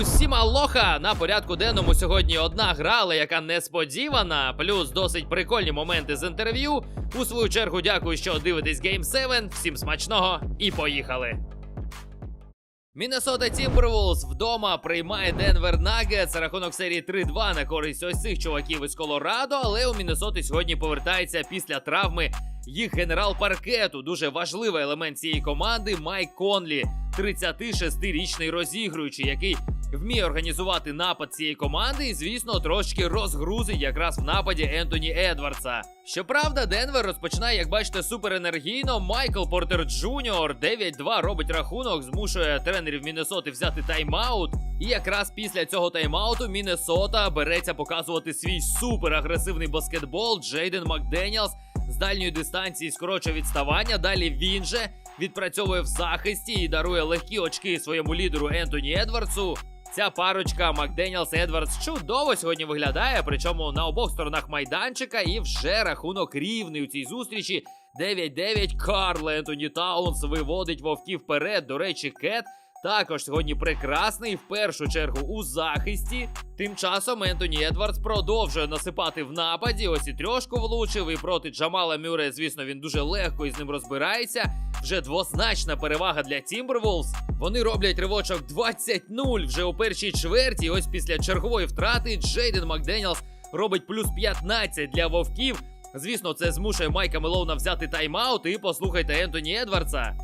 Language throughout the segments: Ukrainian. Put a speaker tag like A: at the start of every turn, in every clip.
A: Усім алоха! На порядку денному сьогодні одна гра, але яка несподівана, плюс досить прикольні моменти з інтерв'ю. У свою чергу дякую, що дивитесь Game 7. Всім смачного і поїхали! Міннесота Тімбервулс вдома приймає Денвер Нагетс. Рахунок серії 3-2 на користь ось цих чуваків із Колорадо, але у Міннесоти сьогодні повертається після травми їх генерал паркету. Дуже важливий елемент цієї команди Майк Конлі, 36-річний розігруючий, який вміє організувати напад цієї команди, і звісно, трошки розгрузить якраз в нападі Ентоні Едвардса. Щоправда, Денвер розпочинає, як бачите, суперенергійно. Майкл Портер Джуніор 9-2 робить рахунок, змушує тренерів Міннесоти взяти тайм-аут. І якраз після цього тайм-ауту Міннесота береться показувати свій суперагресивний баскетбол. Джейден Макденіалс з дальньої дистанції скорочує відставання. Далі він же відпрацьовує в захисті і дарує легкі очки своєму лідеру Ентоні Едвардсу. Ця парочка Макденіалс Едвардс чудово сьогодні виглядає, причому на обох сторонах майданчика, і вже рахунок рівний у цій зустрічі. 9-9 Карл Ентоні Таунс виводить вовків вперед. До речі, Кет також сьогодні прекрасний, в першу чергу у захисті. Тим часом Ентоні Едвардс продовжує насипати в нападі. Ось і трьошку влучив. І проти Джамала Мюре, звісно, він дуже легко із ним розбирається. Вже двозначна перевага для Тімберволс. Вони роблять ривочок 20-0 вже у першій чверті. І ось після чергової втрати Джейден Макденіалс робить плюс 15 для вовків. Звісно, це змушує Майка Мелоуна взяти тайм-аут і послухайте Ентоні Едвардса.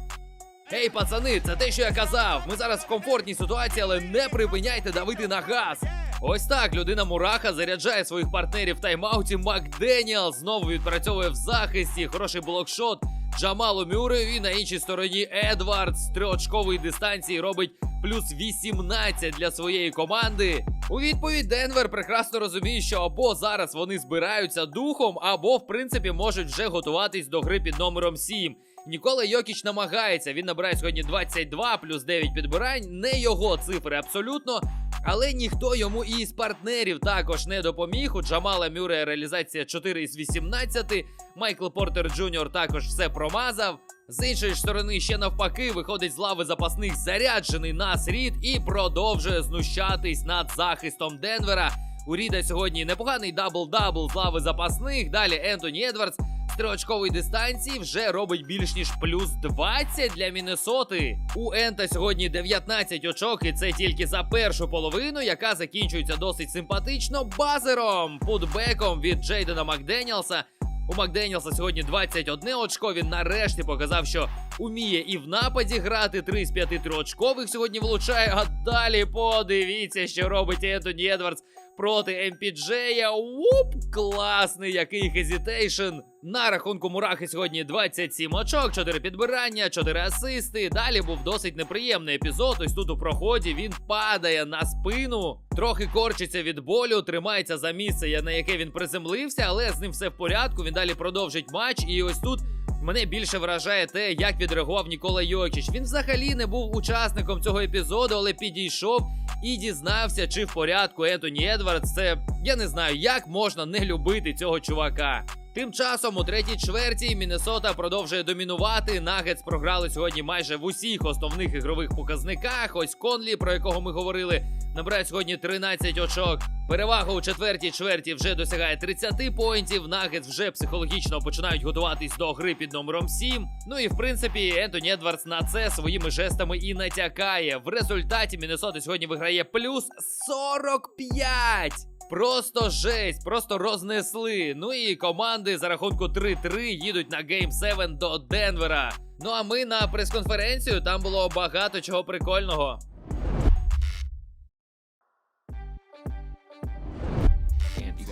A: Гей, пацани, це те, що я казав. Ми зараз в комфортній ситуації, але не припиняйте давити на газ. Ось так людина Мураха заряджає своїх партнерів в тайм-ауті. Макденіал знову відпрацьовує в захисті. Хороший блокшот. Джамалу Мюррею і на іншій стороні Едвард з триочкової дистанції робить плюс 18 для своєї команди. У відповідь Денвер прекрасно розуміє, що або зараз вони збираються духом, або в принципі можуть вже готуватись до гри під номером 7. Нікола Йокіч намагається. Він набирає сьогодні 22 плюс 9 підбирань. Не його цифри абсолютно. Але ніхто йому і із партнерів також не допоміг. У Джамала Мюрея реалізація 4 із 18. Майкл Портер Джуніор також все промазав. З іншої сторони, ще навпаки, виходить з лави запасних заряджений Нас Рід і продовжує знущатись над захистом Денвера. У Ріда сьогодні непоганий дабл-дабл з лави запасних. Далі Ентоні Едвардс з триочкової дистанції вже робить більш ніж плюс 20 для Міннесоти. У Ента сьогодні 19 очок, і це тільки за першу половину, яка закінчується досить симпатично базером, футбеком від Джейдена Макденіалса. У Макденіалса сьогодні 21 очко. Він нарешті показав, що уміє і в нападі грати. 3 з 5 триочкових сьогодні влучає. А далі подивіться, що робить Ентоні Едвардс проти МПДЖя. Уп, класний який хезітейшн. На рахунку Мурахи сьогодні 27 очок, 4 підбирання, 4 асисти. Далі був досить неприємний епізод. Ось тут у проході він падає на спину, трохи корчиться від болю, тримається за місце, на яке він приземлився, але з ним все в порядку. Він далі продовжить матч. І ось тут мене більше вражає те, як відреагував Нікола Йокіч. Він взагалі не був учасником цього епізоду, але підійшов і дізнався, чи в порядку Ентоні Едвардс. Це я не знаю, як можна не любити цього чувака. Тим часом у третій чверті Міннесота продовжує домінувати. Нагетс програли сьогодні майже в усіх основних ігрових показниках. Ось Конлі, про якого ми говорили, набирає сьогодні 13 очок. Перевага у четвертій чверті вже досягає 30 поінтів. Нагетс вже психологічно починають готуватись до гри під номером 7. Ну і в принципі Ентоні Едвардс на це своїми жестами і натякає. В результаті Міннесота сьогодні виграє плюс 45! Просто жесть, просто рознесли. Ну і команди за рахунку 3-3 їдуть на Game 7 до Денвера. Ну а ми на прес-конференцію там було багато чого прикольного.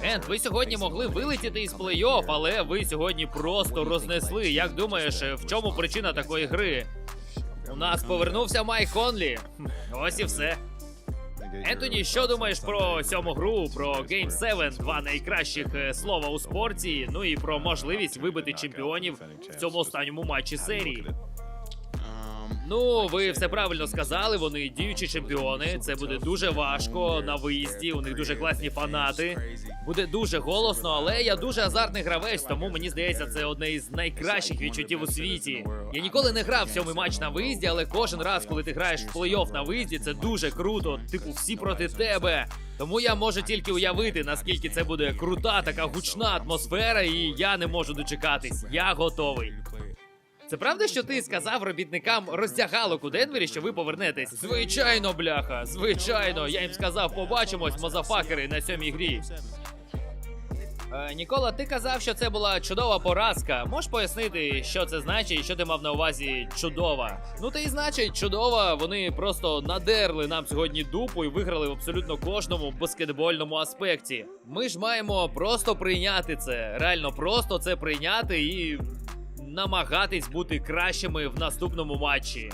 A: Ент, ви сьогодні могли вилетіти із плей-офф, але ви сьогодні просто рознесли. Як думаєш, в чому причина такої гри? У нас повернувся Майк Конлі. Ось і все. Ентоні, що думаєш про сьому гру, про Game 7, два найкращих е, слова у спорті, ну і про можливість вибити чемпіонів в цьому останньому матчі серії. Ну, ви все правильно сказали. Вони діючі чемпіони. Це буде дуже важко на виїзді. У них дуже класні фанати. Буде дуже голосно, але я дуже азартний гравець, тому мені здається, це одне із найкращих відчуттів у світі. Я ніколи не грав сьомий матч на виїзді, але кожен раз, коли ти граєш в плей-офф на виїзді, це дуже круто. Типу, всі проти тебе. Тому я можу тільки уявити, наскільки це буде крута, така гучна атмосфера, і я не можу дочекатись. Я готовий. Це правда, що ти сказав робітникам роздягалок у Денвері, що ви повернетесь? Звичайно, бляха, звичайно. Я їм сказав, побачимось, мозафакери, на сьомій грі. Е, Нікола, ти казав, що це була чудова поразка. Можеш пояснити, що це значить і що ти мав на увазі чудова? Ну ти і значить, чудова. Вони просто надерли нам сьогодні дупу і виграли в абсолютно кожному баскетбольному аспекті. Ми ж маємо просто прийняти це. Реально просто це прийняти і намагатись бути кращими в наступному матчі.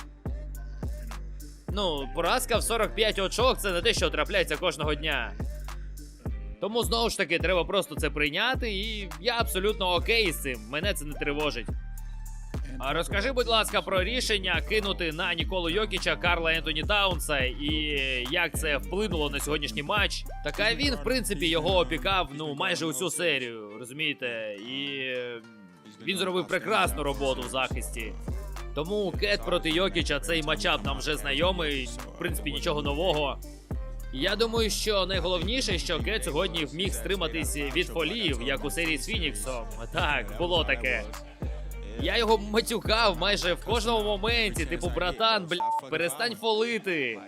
A: Ну, поразка в 45 очок це не те, що трапляється кожного дня. Тому знову ж таки треба просто це прийняти, і я абсолютно окей з цим. Мене це не тривожить. А розкажи, будь ласка, про рішення кинути на Ніколу Йокіча Карла Ентоні Таунса і як це вплинуло на сьогоднішній матч. Така він, в принципі, його опікав ну майже усю серію, розумієте? І він зробив прекрасну роботу в захисті. Тому Кет проти Йокіча цей матчап нам вже знайомий, в принципі, нічого нового. Я думаю, що найголовніше, що Кет сьогодні вміг стриматись від фолів, як у серії з Фініксом. Так, було таке. Я його матюкав майже в кожному моменті, типу, братан, бля, перестань фолити.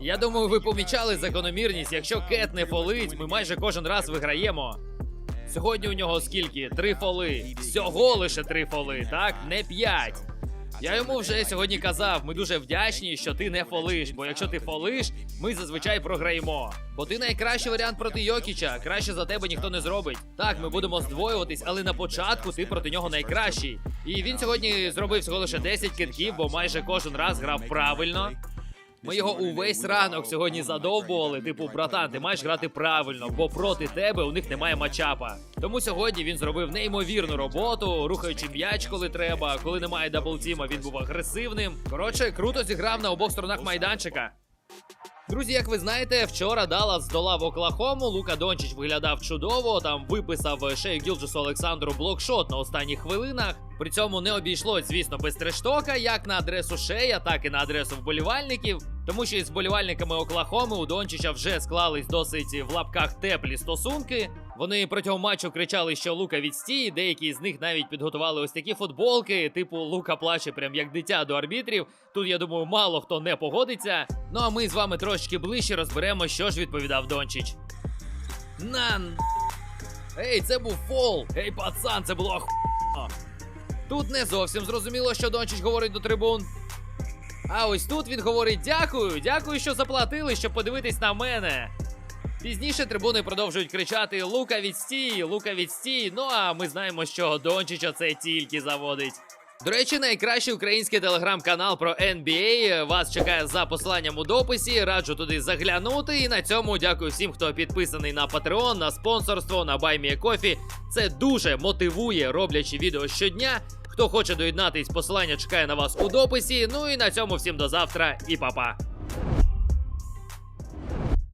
A: Я думаю, ви помічали закономірність. Якщо Кет не фолить, ми майже кожен раз виграємо. Сьогодні у нього скільки? Три фоли. Всього лише три фоли, так? Не п'ять. Я йому вже сьогодні казав, ми дуже вдячні, що ти не фолиш, бо якщо ти фолиш, ми зазвичай програємо. Бо ти найкращий варіант проти Йокіча, краще за тебе ніхто не зробить. Так, ми будемо здвоюватись, але на початку ти проти нього найкращий. І він сьогодні зробив всього лише 10 китків, бо майже кожен раз грав правильно. Ми його увесь ранок сьогодні задовбували. Типу, братан, ти маєш грати правильно, бо проти тебе у них немає матчапа. Тому сьогодні він зробив неймовірну роботу, рухаючи м'яч, коли треба. Коли немає даблтіма, він був агресивним. Коротше, круто зіграв на обох сторонах майданчика. Друзі, як ви знаєте, вчора Даллас здолав Оклахому. Лука Дончич виглядав чудово. Там виписав Шею Гілджесу Олександру блокшот на останніх хвилинах. При цьому не обійшлось, звісно, без трештока, як на адресу Шея, так і на адресу вболівальників. Тому що із вболівальниками Оклахоми у Дончича вже склались досить в лапках теплі стосунки. Вони протягом матчу кричали, що Лука відстій. Деякі з них навіть підготували ось такі футболки, типу Лука плаче прям як дитя до арбітрів. Тут я думаю, мало хто не погодиться. Ну а ми з вами трошки ближче розберемо, що ж відповідав Дончич. Нан. Ей, це був фол! Ей, пацан, це було охуєнно. Тут не зовсім зрозуміло, що Дончич говорить до трибун. А ось тут він говорить: дякую, дякую, що заплатили, щоб подивитись на мене. Пізніше трибуни продовжують кричати Лука відстій, Лука відстій. Ну а ми знаємо, що Дончича це тільки заводить. До речі, найкращий український телеграм-канал про NBA вас чекає за посиланням у дописі. Раджу туди заглянути. І на цьому дякую всім, хто підписаний на Patreon, на спонсорство, на BuyMeACoffee. Це дуже мотивує, роблячи відео щодня. Хто хоче доєднатись, посилання чекає на вас у дописі. Ну і на цьому всім до завтра і па-па.